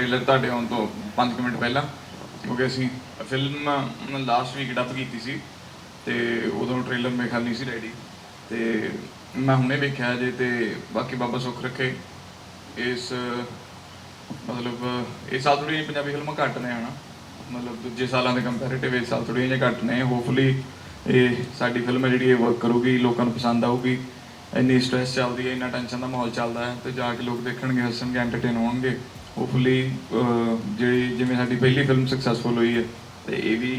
Trailer ਤੁਹਾਡੇ ਆਉਣ ਤੋਂ 5 ਮਿੰਟ ਪਹਿਲਾਂ, ਕਿਉਂਕਿ ਅਸੀਂ ਫਿਲਮ ਲਾਸਟ ਵੀਕ ਡੱਬ ਕੀਤੀ ਸੀ ਤੇ ਉਦੋਂ ਟ੍ਰੇਲਰ ਮੇਰੇ ਖਿਆਲ ਨਹੀਂ ਸੀ ਰੈਡੀ ਤੇ ਮੈਂ ਹੁਣੇ ਵੇਖਿਆ ਜੇ ਤੇ ਬਾਕੀ ਬਾਬਾ ਸੁੱਖ ਰੱਖੇ। ਇਸ, ਮਤਲਬ, ਇਸ ਸਾਲ ਥੋੜ੍ਹੀਆਂ ਪੰਜਾਬੀ ਫਿਲਮਾਂ ਘੱਟ ਨੇ ਹਨਾ। ਮਤਲਬ ਦੂਜੇ ਸਾਲਾਂ ਦੇ ਕੰਪੈਰੀਟਿਵ ਇਸ ਸਾਲ ਥੋੜ੍ਹੀਆਂ ਜਿਹੀਆਂ ਘੱਟ ਨੇ। ਹੋਪਫੁਲੀ ਇਹ ਸਾਡੀ ਫਿਲਮ ਹੈ ਜਿਹੜੀ ਇਹ ਵਰਕ ਕਰੂਗੀ, ਲੋਕਾਂ ਨੂੰ ਪਸੰਦ ਆਊਗੀ। ਇੰਨੀ ਸਟ੍ਰੈਸ ਚੱਲਦੀ ਹੈ, ਇੰਨਾ ਟੈਨਸ਼ਨ ਦਾ ਮਾਹੌਲ ਚੱਲਦਾ ਹੈ ਤੇ ਜਾ ਕੇ ਲੋਕ ਦੇਖਣਗੇ, ਹੱਸਣਗੇ ਐਂਟਰਟੇਨ ਹੋਣਗੇ। ਹੋਪਫੁਲੀ ਜਿਹੜੀ ਜਿਵੇਂ ਸਾਡੀ ਪਹਿਲੀ ਫਿਲਮ ਸਕਸੈਸਫੁਲ ਹੋਈ ਹੈ ਤੇ ਇਹ ਵੀ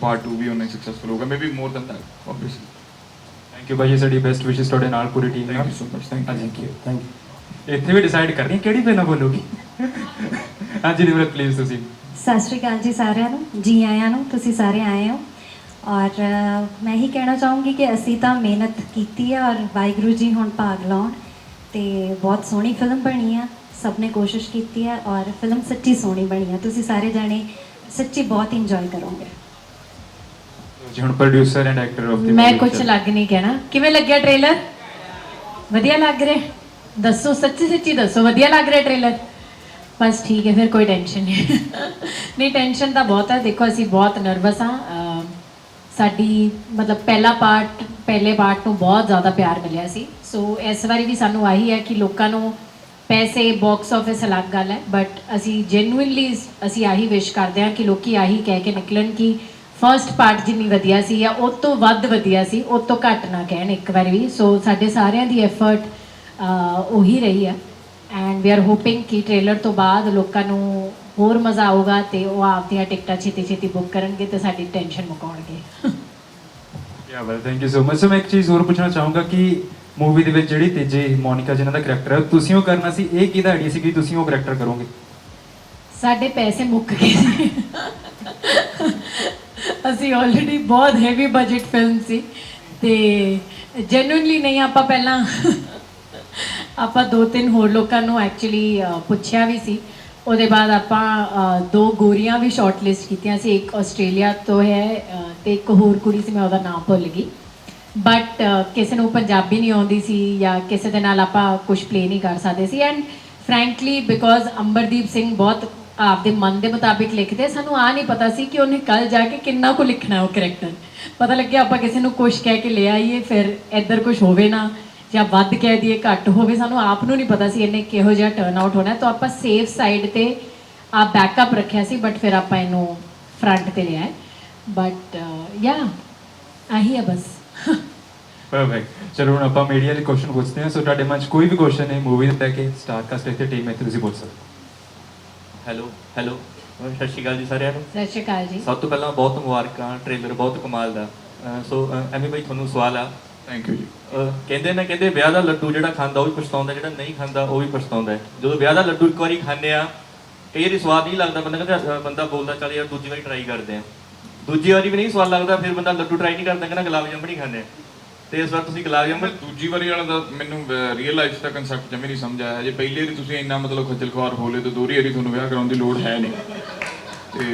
ਪਾਰਟ 2 ਵੀ ਉਹਨੇ ਸਕਸੈਸਫੁਲ ਹੋਗਾ maybe more than that obviously thank you ਭਾਜੀ ਸਾਡੀ ਬੈਸਟ ਵਿਸ਼ੇਸ ਤੁਹਾਡੇ ਨਾਲ ਪੂਰੀ ਟੀਮ ਥੈਂਕ ਨਾਲ। You so much thank you thank you thank you ਇੱਥੇ ਵੀ ਡਿਸਾਈਡ ਕਰਨੀ ਕਿਹੜੀ ਫਿਲਮ ਬੋਲੂਗੀ? ਹਾਂਜੀ ਨਿਮਰਤ ਪਲੀਜ਼ ਤੁਸੀਂ। ਸਤਿ ਸ਼੍ਰੀ ਅਕਾਲ ਜੀ ਸਾਰਿਆਂ ਨੂੰ ਜੀ ਆਇਆਂ ਨੂੰ ਤੁਸੀਂ ਸਾਰੇ ਆਏ ਹੋ। ਔਰ ਮੈਂ ਹੀ ਕਹਿਣਾ ਚਾਹੂੰਗੀ ਕਿ ਅਸੀਂ ਤਾਂ ਮਿਹਨਤ ਕੀਤੀ ਹੈ ਔਰ ਵਾਹਿਗੁਰੂ ਜੀ ਹੁਣ ਭਾਗ ਲਾਉਣ ਤੇ ਬਹੁਤ ਸੋਹਣੀ ਫਿਲਮ ਬਣੀ ਆ। ਸਭ ਨੇ ਕੋਸ਼ਿਸ਼ ਕੀਤੀ ਹੈ ਔਰ ਫਿਲਮ ਸੱਚੀ ਸੋਹਣੀ ਬਣੀ ਆ ਤੁਸੀਂ ਸਾਰੇ ਜਾਣੇ ਸੱਚੀ ਬਹੁਤ ਇੰਜੋਏ ਕਰੋਗੇ। ਜੀ ਹੁਣ producer and actor of the ਮੈਂ ਕੁਝ ਲੱਗ ਨਹੀਂ ਕਹਿਣਾ। ਕਿਵੇਂ ਲੱਗਿਆ ਟ੍ਰੇਲਰ ਵਧੀਆ ਲੱਗ ਰਿਹਾ। ਦੱਸੋ ਸੱਚੀ ਸੱਚੀ ਦੱਸੋ ਵਧੀਆ ਲੱਗ ਰਿਹਾ ਟ੍ਰੇਲਰ ਬਸ ਠੀਕ ਹੈ ਫਿਰ ਕੋਈ ਟੈਨਸ਼ਨ ਨਹੀਂ। ਨਹੀਂ ਟੈਨਸ਼ਨ ਤਾਂ ਬਹੁਤ ਹੈ। ਦੇਖੋ ਅਸੀਂ ਬਹੁਤ ਨਰਵਸ ਹਾਂ। ਅਮ ਸਾਡੀ ਮਤਲਬ ਪਹਿਲਾ ਪਾਰਟ ਪਹਿਲੇ ਪਾਰਟ ਨੂੰ ਬਹੁਤ ਜ਼ਿਆਦਾ ਪਿਆਰ ਮਿਲਿਆ ਸੀ। ਸੋ ਇਸ ਵਾਰੀ ਵੀ ਸਾਨੂੰ ਆਹੀ ਹੈ ਕਿ ਲੋਕਾਂ ਨੂੰ ਪੈਸੇ ਬਾਕਸ ਆਫਿਸ ਅਲੱਗ ਗੱਲ ਹੈ ਬਟ ਅਸੀਂ ਜੈਨੂਇਨਲੀ ਅਸੀਂ ਆਹੀ ਵਿਸ਼ ਕਰਦੇ ਹਾਂ ਕਿ ਲੋਕੀ ਆਹੀ ਕਹਿ ਕੇ ਨਿਕਲਣ ਕਿ ਫਰਸਟ ਪਾਰਟ ਜਿੰਨੀ ਵਧੀਆ ਸੀ ਜਾਂ ਉਹ ਤੋਂ ਵੱਧ ਵਧੀਆ ਸੀ, ਉਹ ਤੋਂ ਘੱਟ ਨਾ ਕਹਿਣ ਇੱਕ ਵਾਰੀ ਵੀ। ਸੋ ਸਾਡੇ ਸਾਰਿਆਂ ਦੀ ਐਫਰਟ ਉਹੀ ਰਹੀ ਹੈ। ਐਂਡ ਵੀ ਆਰ ਹੋਪਿੰਗ ਕਿ ਟ੍ਰੇਲਰ ਤੋਂ ਬਾਅਦ ਲੋਕਾਂ ਨੂੰ ਹੋਰ ਮਜ਼ਾ ਆਊਗਾ ਤੇ ਉਹ ਆਪਦੀਆਂ ਟਿਕਟਾਂ ਛੇਤੀ ਛੇਤੀ ਬੁੱਕ ਕਰਨਗੇ ਤੇ ਸਾਡੀ tension ਮੁਕਾਉਣਗੇ। Yeah well thank you so much so ਮੈਂ ਇੱਕ ਚੀਜ਼ ਹੋਰ ਪੁੱਛਣਾ ਚਾਹੂੰਗਾ ਕਿ ਮੂਵੀ ਦੇ ਵਿੱਚ ਜਿਹੜੀ ਤੇਜੇ ਮੋਨਿਕਾ ਜਿਨ੍ਹਾਂ ਦਾ ਕਰੈਕਟਰ ਹੈ ਤੁਸੀਂ ਉਹ ਕਰਨਾ ਸੀ ਇਹ ਕਿਹਦਾ ਆਈਡੀਆ ਸੀ ਕਿ ਤੁਸੀਂ ਉਹ ਕਰੈਕਟਰ ਕਰੋਗੇ? ਸਾਡੇ ਪੈਸੇ ਮੁੱਕ ਗਏ ਸੀ। ਅਸੀਂ ਆਲਰੇਡੀ ਬਹੁਤ ਹੈਵੀ ਬਜਟ ਫਿਲਮ ਸੀ ਤੇ ਜੈਨੂਇਨਲੀ ਨਹੀਂ ਆਪਾਂ ਪਹਿਲਾਂ ਆਪਾਂ ਦੋ ਤਿੰਨ ਹੋਰ ਲੋਕਾਂ ਨੂੰ ਐਕਚੁਅਲੀ ਪੁੱਛਿਆ ਵੀ ਸੀ। ਉਹਦੇ ਬਾਅਦ ਆਪਾਂ ਦੋ ਗੋਰੀਆਂ ਵੀ ਸ਼ਾਰਟਲਿਸਟ ਕੀਤੀਆਂ ਸੀ ਇੱਕ ਆਸਟ੍ਰੇਲੀਆ ਤੋਂ ਹੈ ਅ, ਤੇ ਇੱਕ ਹੋਰ ਕੁੜੀ ਸੀ ਮੈਂ ਉਹਦਾ ਨਾਮ ਭੁੱਲ ਗਈ। ਬਟ uh, ਕਿਸੇ ਨੂੰ ਪੰਜਾਬੀ ਨਹੀਂ ਆਉਂਦੀ ਸੀ ਜਾਂ ਕਿਸੇ ਦੇ ਨਾਲ ਆਪਾਂ ਕੁਝ ਪਲੇ ਨਹੀਂ ਕਰ ਸਕਦੇ ਸੀ। And frankly because Ambardeep Singh ਬਹੁਤ ਆਪਦੇ ਮਨ ਦੇ ਮੁਤਾਬਿਕ ਲਿਖਦੇ, ਸਾਨੂੰ ਆ ਨਹੀਂ ਪਤਾ ਸੀ ਕਿ ਉਹਨੇ ਕੱਲ ਜਾ ਕੇ ਕਿੰਨਾ ਕੁ ਲਿਖਣਾ ਉਹ ਕੈਰੈਕਟਰ ਪਤਾ ਲੱਗਿਆ ਆਪਾਂ ਕਿਸੇ ਨੂੰ ਕੁਝ ਕਹਿ ਕੇ ਲੈ ਆਈਏ, ਫਿਰ ਇੱਧਰ ਕੁਝ ਹੋਵੇ ਨਾ, ਜਾਂ ਵੱਧ ਕਹਿ ਦਈਏ, ਘੱਟ ਹੋਵੇ, ਸਾਨੂੰ ਆਪ ਨੂੰ ਨਹੀਂ ਪਤਾ ਸੀ ਇਹਨੇ ਕਿਹੋ ਜਿਹਾ ਟਰਨ ਆਊਟ ਹੋਣਾ। ਤਾਂ ਆਪਾਂ ਸੇਫ ਸਾਈਡ ਤੇ ਆ ਬੈਕਅਪ ਰੱਖਿਆ ਸੀ ਬਟ ਫਿਰ ਆਪਾਂ ਇਹਨੂੰ ਫਰੰਟ ਤੇ ਲਿਆ ਬਟ ਯਾ ਆਹੀ ਹੈ ਬਸ। ਪਰਫੈਕਟ ਚਲੋ ਹੁਣ ਆਪਾਂ ਮੀਡੀਆ ਦੇ ਕੁਐਸਚਨ ਪੁੱਛਦੇ ਹਾਂ। ਸੋ ਤੁਹਾਡੇ ਮਨ 'ਚ ਕੋਈ ਵੀ ਕੁਐਸਚਨ ਹੈ ਮੂਵੀ ਦੇ ਕੇ ਸਟਾਰ ਕਾਸਟ ਇੱਥੇ ਟੀਮ ਇੱਥੇ ਤੁਸੀਂ ਪੁੱਛ ਸਕਦੇ ਹੋ। ਹੈਲੋ ਹੈਲੋ ਸਤਿ ਸ਼੍ਰੀ ਅਕਾਲ ਜੀ ਸਾਰਿਆਂ ਨੂੰ। ਸਤਿ ਸ਼੍ਰੀ ਅਕਾਲ ਜੀ। ਸਭ ਤੋਂ ਪਹਿਲਾਂ ਬਹੁਤ ਮੁਬਾਰਕਾਂ ਟ੍ਰੇਲਰ ਬਹੁਤ ਕਮਾਲ ਦਾ। ਸੋ ਐਵੇਂ ਬਈ ਤੁਹਾਨੂੰ ਸਵਾਲ ਆ। ਥੈਂਕ ਯੂ ਜੀ। ਕਹਿੰਦੇ ਨੇ ਕਹਿੰਦੇ ਵਿਆਹ ਦਾ ਲੱਡੂ ਜਿਹੜਾ ਖਾਂਦਾ ਉਹ ਵੀ ਪਛਤਾਉਂਦਾ ਜਿਹੜਾ ਨਹੀਂ ਖਾਂਦਾ ਉਹ ਵੀ ਪਛਤਾਉਂਦਾ ਹੈ। ਜਦੋਂ ਵਿਆਹ ਦਾ ਲੱਡੂ ਇੱਕ ਵਾਰੀ ਖਾਂਦੇ ਆ ਕਈ ਵਾਰੀ ਸਵਾਦ ਨਹੀਂ ਲੱਗਦਾ। ਬੰਦਾ ਕਹਿੰਦਾ ਬੰਦਾ ਬੋਲਦਾ ਚੱਲ ਯਾਰ ਦੂਜੀ ਵਾਰੀ ਟਰਾਈ ਕਰਦੇ ਆ। ਦੂਜੀ ਵਾਰੀ ਵੀ ਨਹੀਂ ਸਵਾਦ ਲੱਗਦਾ ਫਿਰ ਬੰਦਾ ਲੱਡੂ ਟਰਾਈ ਨਹੀਂ ਕਰਦਾ ਕਹਿੰਦਾ ਗੁਲਾਬ ਜਾਮਣ ਹੀ ਖਾਂਦੇ ਆ। ਤੇ ਇਸ ਵਾਰ ਤੁਸੀਂ ਗੁਲਾਬ ਮੈਂ ਜਾਮਣ ਦੂਜੀ ਵਾਰੀ ਵਾਲਾ ਦਾ ਮੈਨੂੰ ਰੀਅਲ ਲਾਈਫ ਦਾ ਕਨਸੈਪਟ ਜਮੇ ਨਹੀਂ ਸਮਝ ਆਇਆ। ਜੇ ਪਹਿਲੀ ਵਾਰੀ ਤੁਸੀਂ ਇੰਨਾ ਮਤਲਬ ਖੱਜਲ ਖੁਆਰ ਹੋ ਲਏ ਤਾਂ ਦੂਰੀ ਵਾਰੀ ਤੁਹਾਨੂੰ ਵਿਆਹ ਕਰਾਉਣ ਦੀ ਲੋੜ ਹੈ ਨਹੀਂ। ਤੇ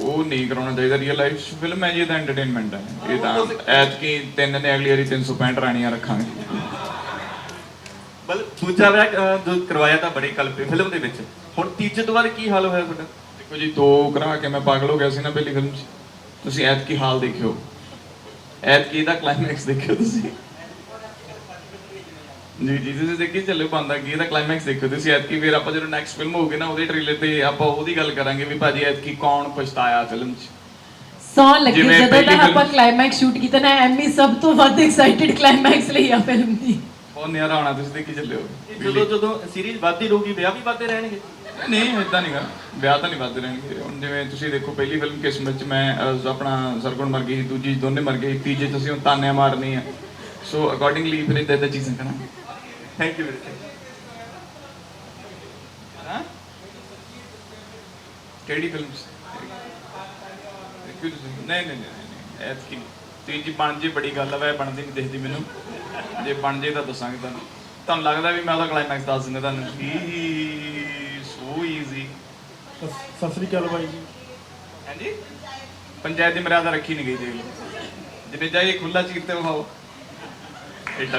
ਉਹ ਨਹੀਂ ਕਰਾਉਣਾ ਚਾਹੀਦਾ ਰੀਅਲ ਲਾਈਫ ਫਿਲਮ ਹੈ ਜੀ ਇਹਦਾ ਐਂਟਰਟੇਨਮੈਂਟ ਹੈ। ਇਹ ਤਾਂ ਐਤ ਕੀ ਤਿੰਨ ਨੇ ਅਗਲੀ ਵਾਰੀ 365 ਰਾਣੀਆਂ ਰੱਖਾਂਗੇ। ਬਲ ਦੂਜਾ ਵਿਆਹ ਜੋ ਕਰਵਾਇਆ ਤਾਂ ਬੜੇ ਕਲਪੇ ਫਿਲਮ ਦੇ ਵਿੱਚ। ਹੁਣ ਤੀਜੇ ਤੋਂ ਬਾਅਦ ਕੀ ਹਾਲ ਹੋਇਆ ਤੁਹਾਡਾ? ਦੇਖੋ ਜੀ ਦੋ ਕਰਾ ਕੇ ਮੈਂ ਪਾਗਲ ਹੋ ਗਿਆ ਸੀ ਨਾ ਪਹਿਲੀ ਫਿਲਮ 'ਚ। ਤੁਸੀਂ ਐਤ ਕੀ ਹਾਲ ਦੇਖਿਓ। ਐਤ ਕੀ ਦਾ ਕਲਾਈਮੈਕਸ ਦੇਖਿਓ ਤੁਸੀਂ। ਜੀ ਜੀ ਤੁਸੀਂ ਦੇਖੀ ਚੱਲੇ ਬੰਦਾ ਕੀ ਇਹਦਾ ਕਲਾਈਮੈਕਸ ਦੇਖਿਓ ਤੁਸੀਂ। ਐਤ ਕੀ ਫਿਰ ਆਪਾਂ ਜਦੋਂ ਨੈਕਸਟ ਫਿਲਮ ਹੋਊਗੀ ਨਾ ਉਹਦੇ ਟ੍ਰੇਲਰ ਤੇ ਆਪਾਂ ਉਹਦੀ ਗੱਲ ਕਰਾਂਗੇ ਵੀ ਭਾਜੀ ਐਤ ਕੀ ਕੌਣ ਪਛਤਾਇਆ ਫਿਲਮ 'ਚ। ਸੌ ਲੱਗੀ। ਜਿਵੇਂ ਜਦੋਂ ਪਹਿਲੀ ਦਾ ਆਪਾਂ ਫਿਲਮ- ਕਲਾਈਮੈਕਸ ਸ਼ੂਟ ਕੀਤਾ ਨਾ ਐਮੀ ਸਭ ਤੋਂ ਵੱਧ ਐਕਸਾਈਟਿਡ ਕਲਾਈਮੈਕਸ ਲਈ ਆ ਫਿਲਮ ਦੀ। ਬਹੁਤ ਨਿਆਰਾ ਹੋਣਾ ਤੁਸੀਂ ਦੇਖੀ ਚੱਲਿਓ ਜਦੋਂ ਜਦੋਂ ਸੀਰੀਜ਼ ਵੱਧਦੀ ਰਹੂਗੀ ਵਿਆਹ ਵੀ ਵੱਧਦੇ ਰਹਿਣਗੇ। ਨਹੀਂ ਇਦਾਂ ਨਹੀਂਗਾ ਵਿਆਹ ਤਾਂ ਨਹੀਂ ਵੱਧ ਰਹਿਣਗੇ ਹੁਣ ਜਿਵੇਂ ਤੁਸੀਂ ਦੇਖੋ ਪਹਿਲੀ ਫਿਲਮ ਕਿਸਮਤ ਚ ਮੈਂ ਅਹ, ਆਪਣਾ ਸਰਗੁਣ ਮਰ ਗਈ ਦੂਜੀ 'ਚ ਦੋਨੇ ਮਰ ਗਏ ਤੀਜੇ 'ਚ ਤੁਸੀਂ ਹੁਣ ਤਾਨੇ ਮਾਰਨੀ ਆ। ਸੋ ਅਕੋਰਡਿੰਗਲੀ ਫਿਰ ਇਦਾਂ ਇਦਾਂ ਚੀਜ਼ਾਂ ਕਰਾਂਗੇ। ਥੈਂਕ ਯੂ ਵੀਰੇ ਹਾਂ? ਕਿਹੜੀ ਫਿਲਮ ਦੇਖੀ ਤੁਸੀਂ। ਨਹੀਂ ਨਹੀਂ ਨਹੀਂ ਐਤਕੀ ਤੀਜੀ ਬਣ ਜੇ ਬੜੀ ਗੱਲ ਆ ਵੈ ਬਣਦੀ ਨਹੀਂ ਦਿਖਦੀ ਮੈਨੂੰ। ਜੇ ਬਣ ਜੇ ਤਾਂ ਦੱਸਾਂਗੇ ਤੁਹਾਨੂੰ। ਤੁਹਾਨੂੰ ਲੱਗਦਾ ਵੀ ਮੈਂ ਉਹਦਾ ਕਲਾਈਮੈਕਸ ਦੱਸ ਦਿੰਦਾ ਤੁਹਾਨੂੰ? ਸੋ ਈਜ਼ੀ ਸਤਿ ਸ੍ਰੀ ਅਕਾਲ ਬਾਈ ਜੀ। ਹਾਂਜੀ? ਪੰਚਾਇਤ ਦੀ ਮਰਿਆਦਾ ਰੱਖੀ ਨਹੀਂ ਗਈ ਦੇਖ ਲਓ ਜਿੰਨੇ ਚਾਹੀਏ ਖੁੱਲਾ ਚੀਰ ਤੇ ਵਿਖਾਓ। ਐਡਾ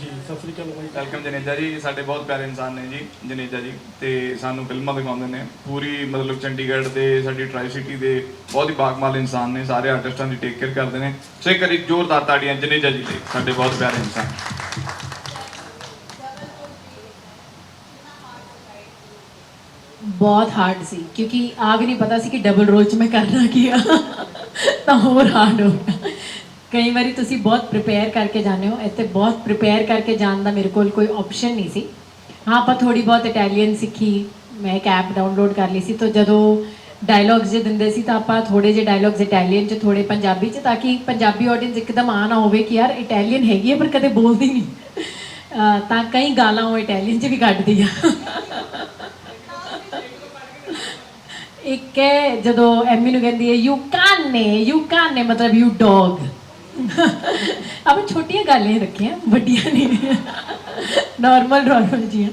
ਜੀ ਸਤਿ ਸ੍ਰੀ ਅਕਾਲ ਬਾਈ ਵੈਲਕਮ ਜਨੇਜਾ ਜੀ। ਸਾਡੇ ਬਹੁਤ ਪਿਆਰੇ ਇਨਸਾਨ ਨੇ ਜੀ ਜਨੇਜਾ ਜੀ। ਤੇ ਸਾਨੂੰ ਫਿਲਮਾਂ ਦਿਖਾਉਂਦੇ ਨੇ। ਪੂਰੀ ਮਤਲਬ ਚੰਡੀਗੜ੍ਹ ਦੇ ਸਾਡੀ ਟਰਾਈ ਸਿਟੀ ਦੇ ਬਹੁਤ ਹੀ ਬਾਗਮਾਲ ਇਨਸਾਨ ਨੇ। ਸਾਰੇ ਆਰਟਿਸਟਾਂ ਦੀ ਟੇਕ ਕੇਅਰ ਕਰਦੇ ਨੇ। ਸੋ ਇੱਕ ਵਾਰੀ ਜ਼ੋਰਦਾਰ ਤਾੜੀਆਂ ਜਨੇਜਾ ਜੀ ਲਈ ਸਾਡੇ ਬਹੁਤ ਪਿਆਰੇ ਇਨਸਾਨ। ਬਹੁਤ ਹਾਰਡ ਸੀ, ਕਿਉਂਕਿ ਆਗ ਨਹੀਂ ਪਤਾ ਸੀ ਕਿ ਡਬਲ ਰੋਲ 'ਚ ਮੈਂ ਕਰਨਾ ਕੀ ਆ। ਤਾਂ ਹੋਰ ਹਾਰਡ ਹੋ ਗਿਆ। ਕਈ ਵਾਰੀ ਤੁਸੀਂ ਬਹੁਤ ਪ੍ਰਿਪੇਅਰ ਕਰਕੇ ਜਾਂਦੇ ਹੋ, ਇੱਥੇ ਬਹੁਤ ਪ੍ਰਿਪੇਅਰ ਕਰਕੇ ਜਾਣ ਦਾ ਮੇਰੇ ਕੋਲ ਕੋਈ ਆਪਸ਼ਨ ਨਹੀਂ ਸੀ। ਹਾਂ, ਆਪਾਂ ਥੋੜੀ ਬਹੁਤ ਇਟਾਲੀਅਨ ਸਿੱਖੀ, ਮੈਂ ਇੱਕ ਐਪ ਡਾਊਨਲੋਡ ਕਰ ਲਈ ਸੀ, ਤਾਂ ਜਦੋਂ ਡਾਇਲੌਗਸ ਜੇ ਦਿੰਦੇ ਸੀ, ਤਾਂ ਆਪਾਂ ਥੋੜੇ ਜਿਹੇ ਡਾਇਲੌਗਸ ਇਟਾਲੀਅਨ 'ਚ ਥੋੜੇ ਪੰਜਾਬੀ 'ਚ, ਤਾਂ ਕਿ ਪੰਜਾਬੀ ਆਡੀਅנס ਇੱਕਦਮ ਆ ਨਾ ਹੋਵੇ ਕਿ ਯਾਰ ਇਟਾਲੀਅਨ ਹੈਗੀ ਹੈ ਪਰ ਕਦੇ ਬੋਲਦੀ ਨਹੀਂ ਤਾਂ ਕਈ ਗਾਲਾਂ ਉਹ ਇਟਾਲੀਅਨ 'ਚ ਵੀ ਕੱਢਦੀ ਆ। ਇੱਕ ਹੈ ਜਦੋਂ ਐਮੀ ਨੂੰ ਕਹਿੰਦੀ ਹੈ ਯੂ ਕਾਨੇ ਯੂ ਕਾਨੇ ਮਤਲਬ ਯੂ ਡੌਗ ਆਪਾਂ ਛੋਟੀਆਂ ਗਾਲਾਂ ਰੱਖੀਆਂ, ਵੱਡੀਆਂ ਨਹੀਂ। ਨਾਰਮਲ ਨਾਰਮਲ ਜੀਆਂ।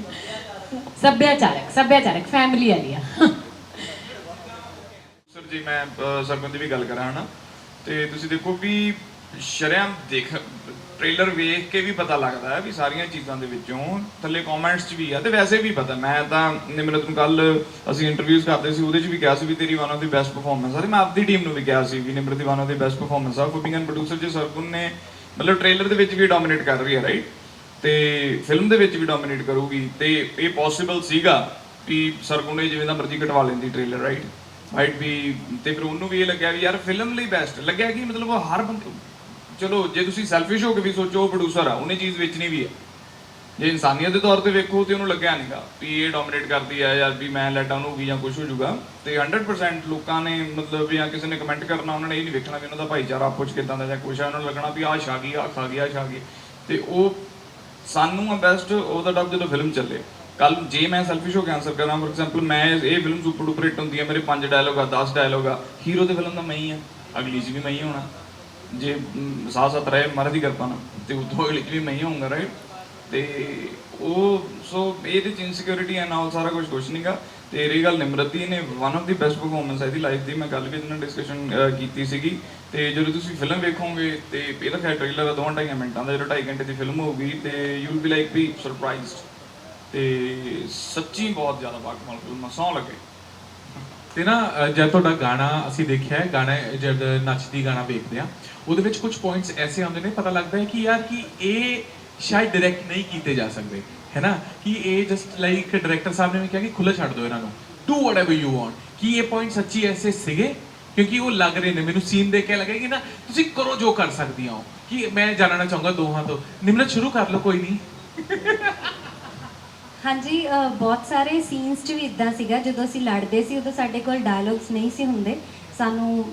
ਸੱਭਿਆਚਾਰਕ ਸੱਭਿਆਚਾਰਕ ਫੈਮਿਲੀ ਵਾਲੀਆਂ। ਸਰ ਜੀ, ਮੈਂ ਸਰਗੁਣ ਦੀ ਵੀ ਗੱਲ ਕਰਾਂ ਹਨਾ। ਤੇ ਤੁਸੀਂ ਦੇਖੋ ਵੀ ਸ਼ਰਮ ਦੇਖ ਟ੍ਰੇਲਰ ਵੇਖ ਕੇ ਵੀ ਪਤਾ ਲੱਗਦਾ ਵੀ ਸਾਰੀਆਂ ਚੀਜ਼ਾਂ ਦੇ ਵਿੱਚੋਂ ਥੱਲੇ ਕਮੈਂਟਸ 'ਚ ਵੀ ਆ ਤੇ ਵੈਸੇ ਵੀ ਪਤਾ, ਮੈਂ ਤਾਂ ਨਿਮਰਤ ਨੂੰ ਕੱਲ ਅਸੀਂ ਇੰਟਰਵਿਊਜ਼ ਕਰਦੇ ਸੀ, ਉਹਦੇ 'ਚ ਵੀ ਕਿਹਾ ਸੀ ਵੀ ਤੇਰੀ one of the best performance ਆ ਤੇ ਮੈਂ ਆਪਦੀ ਟੀਮ ਨੂੰ ਵੀ ਕਿਹਾ ਸੀ ਵੀ ਨਿਮਰਤ ਦੀ one of the best performance ਆ ਫੁੱਪਿੰਗ ਐਂਡ ਪ੍ਰੋਡਿਊਸਰ ਜੀ ਸਰਗੁਣ ਨੇ, ਮਤਲਬ ਟ੍ਰੇਲਰ ਦੇ ਵਿੱਚ ਵੀ ਡੋਮਿਨੇਟ ਕਰ ਰਹੀ ਹੈ ਰਾਈਟ ਤੇ ਫਿਲਮ ਦੇ ਵਿੱਚ ਵੀ ਡੋਮਿਨੇਟ ਕਰੂਗੀ ਤੇ ਇਹ ਪੋਸੀਬਲ ਸੀਗਾ ਵੀ ਸਰਗੁਣ ਨੇ ਜਿਵੇਂ ਦਾ ਮਰਜ਼ੀ ਕਟਵਾ ਲੈਂਦੀ ਟ੍ਰੇਲਰ ਰਾਈਟ ਰਾਈਟ ਵੀ ਤੇ ਫਿਰ ਉਹਨੂੰ ਵੀ ਇਹ ਲੱਗਿਆ ਵੀ ਯਾਰ ਫਿਲਮ ਲਈ ਬੈਸਟ ਲੱਗਿਆ ਕਿ ਮਤਲਬ ਹਰ ਬੰਦੇ ਚਲੋ, ਜੇ ਤੁਸੀਂ ਸੈਲਫਿਸ਼ ਹੋ ਕੇ ਵੀ ਸੋਚੋ, ਉਹ ਪ੍ਰੋਡਿਊਸਰ ਆ, ਉਹਨੇ ਚੀਜ਼ ਵੇਚਣੀ ਵੀ ਹੈ ਜੇ ਇਨਸਾਨੀਅਤ ਦੇ ਤੌਰ ਤੇ ਵੇਖੋ ਤੇ ਉਹਨੂੰ ਲੱਗਿਆ ਨਹੀਂਗਾ ਵੀ ਇਹ ਡੋਮਿਨੇਟ ਕਰਦੀ ਹੈ ਯਾਰ ਵੀ ਮੈਂ ਲੈਟ ਆਨ ਹੋਊਗੀ ਜਾਂ ਕੁਝ ਹੋ ਜਾਊਗਾ, ਤੇ 100% ਲੋਕਾਂ ਨੇ ਮਤਲਬ ਜਾਂ ਕਿਸੇ ਨੇ ਕਮੈਂਟ ਕਰਨਾ, ਉਹਨਾਂ ਨੇ ਇਹ ਨਹੀਂ ਵੇਖਣਾ ਵੀ ਉਹਨਾਂ ਦਾ ਭਾਈਚਾਰਾ ਆਪੋ ਚ ਕਿਦਾਂ ਦਾ ਜਾਂ ਕੁਛ ਆ, ਉਹਨਾਂ ਨੂੰ ਲੱਗਣਾ ਵੀ ਆਹ ਛਾ ਗਈ ਖਾ ਗਿਆ ਛਾ ਤੇ ਉਹ ਸਾਨੂੰ ਆ ਬੈਸਟ ਉਹਦਾ ਡੱਬ ਜਦੋਂ ਫਿਲਮ ਚੱਲੇ। ਕੱਲ ਜੇ ਮੈਂ ਸੈਲਫਿਸ਼ ਹੋ ਕੇ ਆਨਸਰ ਕਰਾਂ ਫੋਰ ਐਗਜ਼ਾਮਪਲ ਮੈਂ ਇਹ ਫਿਲਮ ਸੁਪਰ ਡੁਪਰ ਹਿੱਟ ਹੁੰਦੀ ਹੈ ਮੇਰੇ ਪੰਜ ਡਾਇਲੋਗ ਆ 10 ਡਾਇਲੋਗ ਆ ਹੀਰੋ ਦੇ ਫਿਲਮ ਦਾ ਮੈਂ ਹੀ ਆ, ਅਗਲੀ 'ਚ ਵੀ ਮੈਂ ਹੀ ਹੋਣਾ। ਜੇ ਸਾਥ ਸਾਥ ਰਹੇ, ਮਹਾਰਾਜ ਦੀ ਕਿਰਪਾ ਨਾਲ। ਤੇ ਉਦੋਂ ਅਗਲੀ ਵੀ ਮੈਂ ਹੀ ਹੋਊਂਗਾ ਰਾਈਟ ਤੇ ਉਹ ਸੋ ਇਹਦੇ ਚ ਇਨਸਿਕਿਉਰਿਟੀ ਐ ਨਾਲ ਸਾਰਾ ਕੁਝ ਕੁਝ ਨਹੀਂਗਾ ਤੇ ਰਹੀ ਗੱਲ ਨਿਮਰਤੀ ਨੇ one of the best performance ਹੈ ਦੀ ਲਾਈਫ ਦੀ। ਮੈਂ ਕੱਲ ਵੀ ਇਹਨਾਂ ਡਿਸਕਸ਼ਨ ਕੀਤੀ ਸੀਗੀ। ਤੇ ਜਦੋਂ ਤੁਸੀਂ ਫਿਲਮ ਵੇਖੋਗੇ, ਤੇ ਇਹਦਾ ਖੈਰ ਟ੍ਰੇਲਰ ਦੋ ਢਾਈਆਂ ਮਿੰਟਾਂ ਦਾ ਜਦੋਂ 2.5 ਘੰਟੇ ਦੀ ਫਿਲਮ ਹੋਊਗੀ, ਤੇ you will be like we surprised ਤੇ ਸੱਚੀ ਬਹੁਤ ਜ਼ਿਆਦਾ ਬਾਕਮਾਲ ਫਿਲਮ ਸੌ ਲੱਗੇ। ਤੇ ਨਾ ਜਦ ਤੁਹਾਡਾ ਗਾਣਾ ਅਸੀਂ ਦੇਖਿਆ ਹੈ, ਗਾਣਾ, ਜਦ ਨੱਚਦੀ ਗਾਣਾ ਵੇਖਦੇ ਆ ਉਹਦੇ ਵਿੱਚ ਕੁਝ ਪੁਆਇੰਟਸ ਐਸੇ ਆਉਂਦੇ ਨੇ, ਪਤਾ ਲੱਗਦਾ ਹੈ ਕਿ ਯਾਰ ਕਿ ਇਹ ਸ਼ਾਇਦ ਡਾਇਰੈਕਟ ਨਹੀਂ ਕੀਤੇ ਜਾ ਸਕਦੇ, ਹੈ ਨਾ? ਕਿ ਇਹ ਜਸਟ ਲਾਈਕ ਡਾਇਰੈਕਟਰ ਸਾਹਿਬ ਨੇ ਵੀ ਕਿਹਾ ਕਿ ਖੁੱਲਾ ਛੱਡ ਦਿਓ ਇਹਨਾਂ ਨੂੰ। ਡੂ ਵਟਐਵਰ ਯੂ ਵਾਂਟ ਕਿ ਇਹ ਪੁਆਇੰਟ ਸੱਚੀ ਐਸੇ ਸੀਗੇ? ਕਿਉਂਕਿ ਉਹ ਲੱਗ ਰਹੇ ਨੇ, ਮੈਨੂੰ ਸੀਨ ਦੇਖ ਕੇ ਲੱਗੇ ਕਿ ਨਾ, ਤੁਸੀਂ ਕਰੋ ਜੋ ਕਰ ਸਕਦੀਆਂ ਹੋ, ਕਿ ਮੈਂ ਜਾਣਨਾ ਚਾਹੂੰਗਾ ਦੋਹਾਂ ਤੋਂ। ਨਿਮਰਤ, ਸ਼ੁਰੂ ਕਰ ਲਓ, ਕੋਈ ਨਹੀਂ। ਹਾਂਜੀ ਬਹੁਤ ਸਾਰੇ ਸੀਨਸ 'ਚ ਵੀ ਇਦਾਂ ਸੀਗਾ ਜਦੋਂ ਅਸੀਂ ਲੜਦੇ ਸੀ ਉਦੋਂ ਸਾਡੇ ਕੋਲ ਡਾਇਲੌਗਸ ਨਹੀਂ ਸੀ ਹੁੰਦੇ। ਸਾਨੂੰ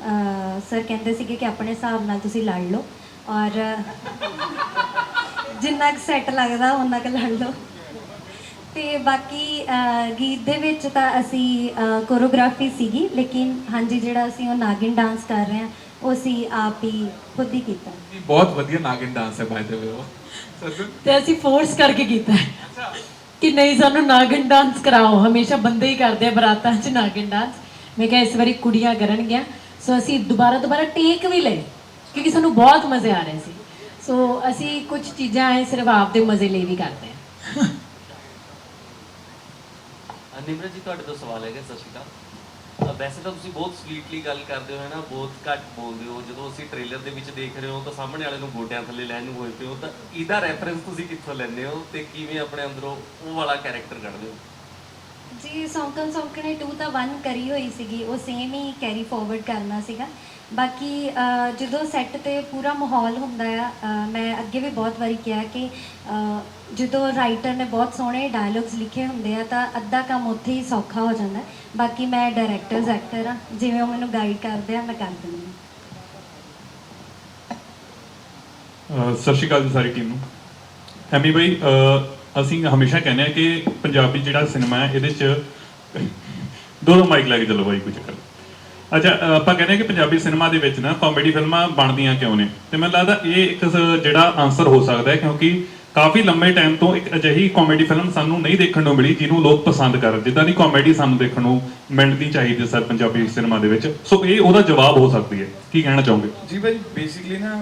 ਸਰ ਕਹਿੰਦੇ ਸੀਗੇ ਕਿ ਆਪਣੇ ਹਿਸਾਬ ਨਾਲ ਤੁਸੀਂ ਲੜ ਲਓ ਔਰ ਜਿੰਨਾ ਕੁ ਸੈੱਟ ਲੱਗਦਾ ਉਹਨਾਂ ਕੁ ਲੜ ਲਓ। ਤੇ ਬਾਕੀ ਗੀਤ ਦੇ ਵਿੱਚ ਤਾਂ ਅਸੀਂ ਕੋਰੀਓਗ੍ਰਾਫੀ ਸੀਗੀ ਲੇਕਿਨ ਹਾਂਜੀ ਜਿਹੜਾ ਅਸੀਂ ਉਹ ਨਾਗਿਨ ਡਾਂਸ ਕਰ ਰਹੇ ਹਾਂ ਉਹ ਅਸੀਂ ਆਪ ਹੀ ਖੁਦ ਹੀ ਕੀਤਾ। ਬਹੁਤ ਵਧੀਆ ਨਾਗਿਨ ਡਾਂਸ ਹੈ ਬਾਈ ਦ ਵੇ ਉਹ। ਸਰ ਤੇ ਅਸੀਂ ਫੋਰਸ ਕਰਕੇ ਕੀਤਾ। ਹੈ ਕਿ ਨਹੀਂ, ਸਾਨੂੰ ਨਾਗਨ ਡਾਂਸ ਕਰਾਓ। ਹਮੇਸ਼ਾ ਬੰਦੇ ਹੀ ਕਰਦੇ ਆ, ਬਰਾਤਾਂ 'ਚ ਨਾਗਨ ਡਾਂਸ ਮੈਂ ਕਿਹਾ ਇਸ ਵਾਰੀ ਕੁੜੀਆਂ ਕਰਨਗੀਆਂ। ਸੋ ਅਸੀਂ ਦੁਬਾਰਾ ਦੁਬਾਰਾ ਟੇਕ ਵੀ ਲਏ, ਕਿਉਂਕਿ ਸਾਨੂੰ ਬਹੁਤ ਮਜ਼ੇ ਆ ਰਹੇ ਸੀ। ਸੋ ਅਸੀਂ ਕੁਝ ਚੀਜ਼ਾਂ ਐ ਸਿਰਫ ਆਪਦੇ ਮਜ਼ੇ ਲਈ ਵੀ ਕਰਦੇ ਹਾਂ। ਨਿਮਰਤ ਜੀ, ਤੁਹਾਡੇ ਤੋਂ ਸਵਾਲ ਹੈਗਾ, ਸਤਿ ਸ਼੍ਰੀ ਅਕਾਲ। ਵੈਸੇ ਤਾਂ ਤੁਸੀਂ ਬਹੁਤ ਸਵੀਟਲੀ ਗੱਲ ਕਰਦੇ ਹੋ, ਹੈ ਨਾ? ਬਹੁਤ ਘੱਟ ਬੋਲਦੇ ਹੋ। ਜਦੋਂ ਅਸੀਂ ਟ੍ਰੇਲਰ ਦੇ ਵਿੱਚ ਦੇਖ ਰਹੇ ਹੋ, ਤਾਂ ਸਾਹਮਣੇ ਵਾਲੇ ਨੂੰ ਗੋਡਿਆਂ ਥੱਲੇ ਲੈਣ ਨੂੰ ਹੋਏ ਪਏ ਹੋ। ਤਾਂ ਇਹਦਾ ਰੈਫਰੈਂਸ ਤੁਸੀਂ ਕਿੱਥੋਂ ਲੈਂਦੇ ਹੋ ਤੇ ਕਿਵੇਂ ਆਪਣੇ ਅੰਦਰੋਂ ਉਹ ਵਾਲਾ ਕੈਰੈਕਟਰ ਕੱਢਦੇ ਹੋ? ਜੀ ਸੌਂਕਣ ਸੌਂਕਣੇ 2 ਤਾਂ 1 ਕਰੀ ਹੋਈ ਸੀਗੀ ਉਹ ਸੇਮ ਹੀ ਕੈਰੀ ਫਾਰਵਰਡ ਕਰਨਾ ਸੀਗਾ। ਬਾਕੀ ਅਹ, ਜਦੋਂ ਸੈੱਟ ਤੇ ਪੂਰਾ ਮਾਹੌਲ ਹੁੰਦਾ ਆ ਅਹ, ਮੈਂ ਅੱਗੇ ਵੀ ਬਹੁਤ ਵਾਰੀ ਕਿਹਾ ਕਿ ਅਹ, ਜਦੋਂ ਰਾਈਟਰ ਨੇ ਬਹੁਤ ਸੋਹਣੇ ਡਾਇਲੌਗਸ ਲਿਖੇ ਹੁੰਦੇ ਆ ਤਾਂ ਅੱਧਾ ਕੰਮ ਉੱਥੇ ਹੀ ਸੌਖਾ ਹੋ ਜਾਂਦਾ। ਹੈ। ਬਾਕੀ ਮੈਂ ਡਾਇਰੈਕਟਰਸ ਐਕਟਰ ਆ ਜਿਵੇਂ ਉਹ ਮੈਨੂੰ ਗਾਈਡ ਕਰਦੇ ਆ ਮੈਂ ਕਰ ਦਿੰਦੀ ਹਾਂ। ਅਹ ਸਤਿ ਸ਼੍ਰੀ ਅਕਾਲ ਜੀ ਸਾਰੀ ਟੀਮ ਨੂੰ। ਹੈਮੀ ਭਾਈ ਅਹ ਅਸੀਂ ਹਮੇਸ਼ਾ ਕਹਿੰਦੇ ਆ ਕਿ ਪੰਜਾਬੀ ਜਿਹੜਾ ਸਿਨੇਮਾ ਹੈ, ਇਹਦੇ ਚ ਦੋ ਦੋ ਮਾਈਕ ਲੈ ਕੇ ਚੱਲੋ ਬਾਈ, ਕੋਈ ਚੱਕਰ ਅੱਛਾ, ਆਪਾਂ ਕਹਿੰਦੇ ਆ ਕਿ ਪੰਜਾਬੀ ਸਿਨੇਮਾ ਦੇ ਵਿੱਚ ਨਾ ਕਾਮੇਡੀ ਫਿਲਮਾਂ ਬਣਦੀਆਂ ਕਿਉਂ ਨੇ? ਤੇ ਮੈਨੂੰ ਲੱਗਦਾ ਇਹ ਇੱਕ ਜਿਹੜਾ ਆਨਸਰ ਹੋ ਸਕਦਾ ਹੈ, ਕਿਉਂਕਿ ਕਾਫੀ ਲੰਮੇ ਟਾਈਮ ਤੋਂ ਇੱਕ ਅਜਿਹੀ ਕਾਮੇਡੀ ਫਿਲਮ ਸਾਨੂੰ ਨਹੀਂ ਦੇਖਣ ਨੂੰ ਮਿਲੀ, ਜਿਹਨੂੰ ਲੋਕ ਪਸੰਦ ਕਰਨ। ਜਿੱਦਾਂ ਦੀ ਕਾਮੇਡੀ ਸਾਨੂੰ ਦੇਖਣ ਨੂੰ ਮਿਲਣੀ ਚਾਹੀਦੀ ਸਰ, ਪੰਜਾਬੀ ਸਿਨੇਮਾ ਦੇ ਵਿੱਚ। ਸੋ ਇਹ ਉਹਦਾ ਜਵਾਬ ਹੋ ਸਕਦੀ ਹੈ। ਕੀ ਕਹਿਣਾ ਚਾਹੋਗੇ? ਜੀ ਭਾਈ ਬੇਸਿਕਲੀ ਨਾ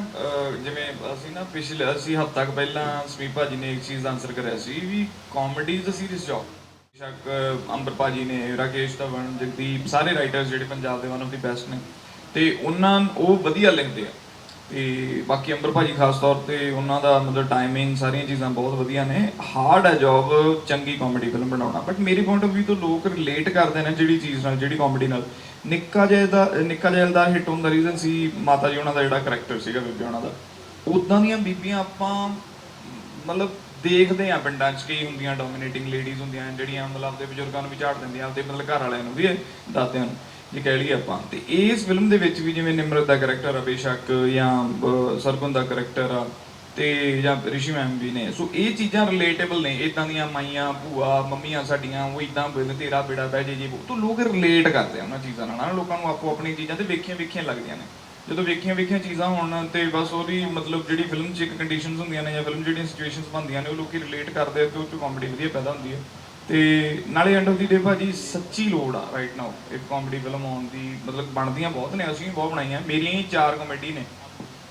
ਜਿਵੇਂ ਅਸੀਂ ਨਾ ਪਿਛਲੇ, ਅਸੀਂ ਹਫ਼ਤਾ ਕੁ ਪਹਿਲਾਂ ਸਮੀਪ ਜੀ ਨੇ ਇੱਕ ਚੀਜ਼ ਦਾ ਆਨਸਰ ਕਰਿਆ ਸੀ ਵੀ comedy is a serious job ਸ਼ੱਕ ਅੰਬਰ ਭਾਜੀ ਨੇ, ਰਾਕੇਸ਼ ਧਵਨ, ਜਗਦੀਪ, ਸਾਰੇ ਰਾਈਟਰਸ ਜਿਹੜੇ ਪੰਜਾਬ ਦੇ ਵਨ ਆਫ ਦੀ ਬੈਸਟ ਨੇ, ਤੇ ਉਹਨਾਂ, ਉਹ ਵਧੀਆ ਲਿਖਦੇ ਆ। ਤੇ ਬਾਕੀ ਅੰਬਰ ਭਾਜੀ ਖਾਸ ਤੌਰ ਤੇ ਉਹਨਾਂ ਦਾ ਮਤਲਬ ਟਾਈਮਿੰਗ ਸਾਰੀਆਂ ਚੀਜ਼ਾਂ ਬਹੁਤ ਵਧੀਆ ਨੇ। ਹਾਰਡ ਹੈ ਜੌਬ ਚੰਗੀ ਕਾਮੇਡੀ ਫਿਲਮ ਬਣਾਉਣਾ। ਬਟ ਮੇਰੀ ਪੁਆਇੰਟ ਆਫ View ਤੋਂ ਲੋਕ ਰਿਲੇਟ ਕਰਦੇ ਨੇ ਜਿਹੜੀ ਚੀਜ਼ ਨਾਲ, ਜਿਹੜੀ ਕਾਮੇਡੀ ਨਾਲ। ਨਿੱਕਾ ਜਿਹਾ ਦਾ, ਨਿੱਕਾ ਜਿਹਾ ਦਾ ਹਿੱਟ ਹੋਣ ਦਾ ਰੀਜ਼ਨ ਸੀ ਮਾਤਾ ਜੀ ਉਹਨਾਂ ਦਾ ਜਿਹੜਾ ਕਰੈਕਟਰ ਸੀਗਾ ਬੀਬੀ ਉਹਨਾਂ ਦਾ। ਉਦਾਂ ਦੀਆਂ ਬੀਬੀਆਂ ਆਪਾਂ ਮਤਲਬ ਦੇਖਦੇ ਆ ਪਿੰਡਾਂ 'ਚ, ਕਈ ਹੁੰਦੀਆਂ ਡੋਮੀਨੇਟਿੰਗ ਲੇਡੀਜ਼ ਹੁੰਦੀਆਂ ਜਿਹੜੀਆਂ ਮਤਲਬ ਆਪਦੇ ਬਜ਼ੁਰਗਾਂ ਨੂੰ ਵੀ ਝਾੜ ਦਿੰਦੀਆਂ, ਆਪਦੇ ਮਤਲਬ ਘਰ ਵਾਲਿਆਂ ਨੂੰ ਵੀ ਦਾਦਿਆਂ ਨੂੰ ਜੇ ਕਹਿ ਲਈਏ ਆਪਾਂ ਤੇ ਇਸ ਫਿਲਮ ਦੇ ਵਿੱਚ ਵੀ ਜਿਵੇਂ ਨਿਮਰਤ ਦਾ ਕਰੈਕਟਰ ਆ ਬੇਸ਼ੱਕ ਜਾਂ ਅਹ, ਸਰਗੁਣ ਦਾ ਕਰੈਕਟਰ ਆ ਤੇ ਜਾਂ ਰਿਸ਼ੀ ਮੈਮ ਵੀ ਨੇ। ਸੋ ਇਹ ਚੀਜ਼ਾਂ ਰਿਲੇਟੇਬਲ ਨੇ ਇਦਾਂ ਦੀਆਂ ਮਾਈਆਂ ਭੂਆ ਮੰਮੀਆਂ ਸਾਡੀਆਂ ਉਹ ਇਦਾਂ ਬਿਲ ਤੇਰਾ ਬੇੜਾ ਬਹਿ ਜੇ ਜੀ ਤੋਂ ਲੋਕ ਰਿਲੇਟ ਕਰਦੇ ਆ ਉਹਨਾਂ ਚੀਜ਼ਾਂ ਨਾਲ। ਨਾ ਲੋਕਾਂ ਨੂੰ ਆਪੋ ਆਪਣੀ ਚੀਜ਼ਾਂ ਤੇ ਵੇਖੀਆਂ ਵੇਖੀਆਂ ਲੱਗਦੀਆਂ ਨੇ। ਜਦੋਂ ਵੇਖੀਆਂ ਵੇਖੀਆਂ ਚੀਜ਼ਾਂ ਹੋਣ ਤੇ ਬਸ ਉਹਦੀ ਮਤਲਬ ਜਿਹੜੀ ਫਿਲਮ 'ਚ ਇੱਕ ਕੰਡੀਸ਼ਨਸ ਹੁੰਦੀਆਂ ਨੇ ਜਾਂ ਫਿਲਮ ਜਿਹੜੀਆਂ ਸਿਚੁਏਸ਼ਨਸ ਬਣਦੀਆਂ ਨੇ ਉਹ ਲੋਕੀ ਰਿਲੇਟ ਕਰਦੇ ਆ ਤੇ ਉਹ 'ਚ ਕਾਮੇਡੀ ਵਧੀਆ ਪੈਦਾ ਹੁੰਦੀ ਹੈ। ਤੇ ਨਾਲੇ ਐਂਡ ਆਫ ਦੀ ਡੇ ਭਾਜੀ ਸੱਚੀ ਲੋੜ ਆ ਰਾਈਟ ਨਾਓ ਇੱਕ ਕਾਮੇਡੀ ਫਿਲਮ ਆਉਣ ਦੀ, ਮਤਲਬ ਬਣਦੀਆਂ ਬਹੁਤ ਨੇ, ਅਸੀਂ ਵੀ ਬਹੁਤ ਬਣਾਈਆਂ, ਮੇਰੀਆਂ ਹੀ ਚਾਰ ਕਾਮੇਡੀ ਨੇ,